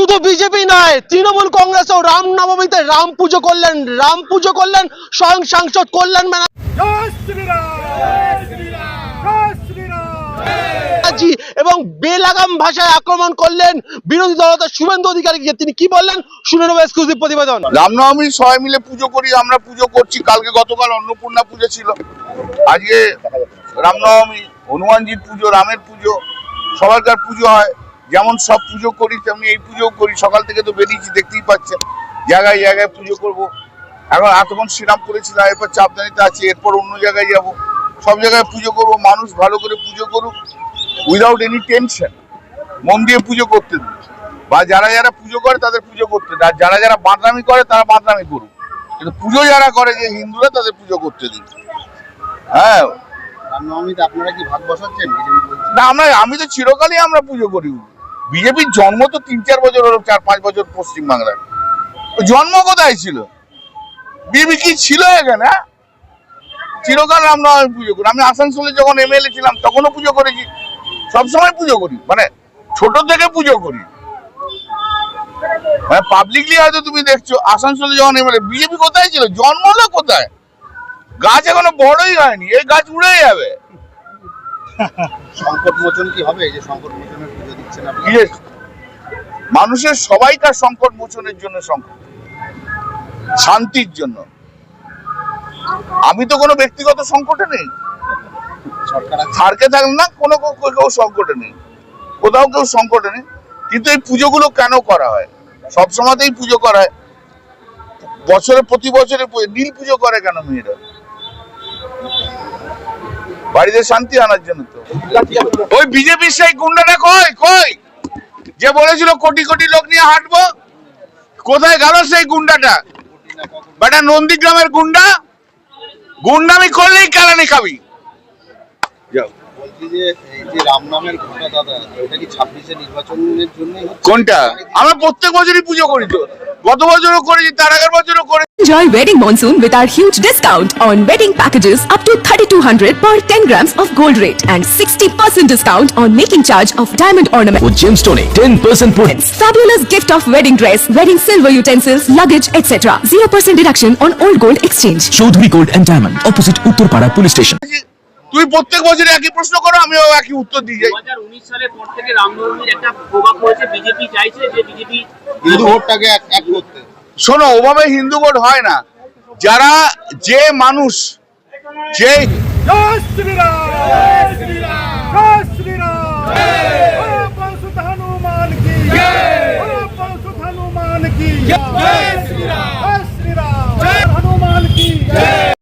শুধু বিজেপি নয়, তৃণমূল কংগ্রেসও রামনবমীতে রাম পুজো করলেন, রাম পুজো করলেন, স্বয়ং সাংসদ শ্রীরাম ব্যানার্জি এবং বেলাগাম ভাষায় আক্রমণ করলেন বিরোধী দলনেতা শুভেন্দু অধিকারীকে তিনি কি বললেন? শুনে নেব এক্সক্লুসিভ প্রতিবেদন। রামনবমী সবাই মিলে পুজো করি, আমরা পুজো করছি। কালকে গতকাল অন্নপূর্ণা পুজো ছিল। আজকে রামনবমী হনুমানজির পুজো, রামের পুজো, সবারকার পুজো হয়। যেমন সব পুজো করি তেমনি এই পুজোও করি। সকাল থেকে তো বেরিয়েছি দেখতেই পাচ্ছেন। জায়গায় জায়গায় পুজো করব। এখন এতক্ষণ শ্রীরামপুরে করেছিলাম এরপর চাপদানিতে আছি এরপর অন্য জায়গায় যাব। সব জায়গায় পুজো করব মানুষ ভালো করে পুজো করুক উইদাউট এনি টেনশন মন দিয়ে পুজো করতে দিন। বা যারা যারা পুজো করে তাদের পুজো করতে দিন। আর যারা যারা বাদনামি করে তারা বাদনামি করুক। কিন্তু পুজো যারা করে যে হিন্দুরা তাদের পুজো করতে দিন। হ্যাঁ। আপনারা কি ভাগ বসাচ্ছেন? না আমরা আমি তো চিরকালই আমরা পুজো করি। বিজেপির জন্ম তো তিন চার বছর হলো, চার পাঁচ বছর পশ্চিমবাংলায়। জন্ম কোথায় ছিল? বিজেপি কি ছিল এখানে হ্যাঁ? চিরকাল আমরা পুজো করি। আমি আসানসোলে যখন এমএলএ ছিলাম, তখনও পুজো করেছি। সবসময় পুজো করি। মানে ছোট থেকে পুজো করি। মানে পাবলিকলি হয়তো তুমি দেখছ, আসানসোলে যখন এমএলএ বিজেপি কোথায় ছিল? জন্ম হলো কোথায়? গাছ এখনও বড়ই হয়নি, এই গাছ উড়ে যাবে। সংকট মোচন কি হবে? এই যে সংকট মোচনের Yes. মানুষের সবাইকার সংকট মোচনের জন্য সংকট। শান্তির জন্য। আমি তো কোনো ব্যক্তিগত সংকটে নেই। সরকার আছে। থাকলে না কোনো কেউ- সংকটে নেই। কোথাও কেউ সংকটে নেই। কিন্তু এই পুজোগুলো কেন করা হয়? সব সময়তেই পুজো করা হয়। বছরে প্রতি বছরে নীল পুজো করে কেন মেয়েরা? বাড়িতে শান্তি আনার জন্য তো। ওই বিজেপির সেই গুন্ডাটা কই কই? যে বলেছিল কোটি কোটি লোক নিয়ে হাঁটবো। কোথায় গেল সেই গুন্ডাটা? বেটা নন্দীগ্রামের গুন্ডা? গুন্ডামি করলেই কেলানি খাবি। কোনটা? আমরা প্রত্যেক বছরই পুজো করি তো। গত বছরও করেছি তার আগের বছরও করে Enjoy wedding monsoon with our huge discount on wedding packages up to 3200 per 10 grams of gold rate and 60% discount on making charge of diamond ornaments. O জেমস্টোনে ten percent points Fabulous gift of wedding dress, wedding silver utensils, luggage, etc. 0% deduction on old gold exchange. Chowdhury gold and diamond opposite Uttarpara police station তুই প্রত্যেক বছরই একই প্রশ্ন করো আমিও একই উত্তর দিয়ে যাই। পর থেকে রামনবমীর একটা প্রভাব পড়েছে বিজেপি চাইছে যে বিজেপি হিন্দু ভোটটাকে এক এক করতে। শোনো ওভাবে হিন্দু ভোট হয় না। যারা যে মানুষ যে হনুমান কি? হনুমান কি জয় শ্রীরাম জয় শ্রীরাম জয় হনুমান কি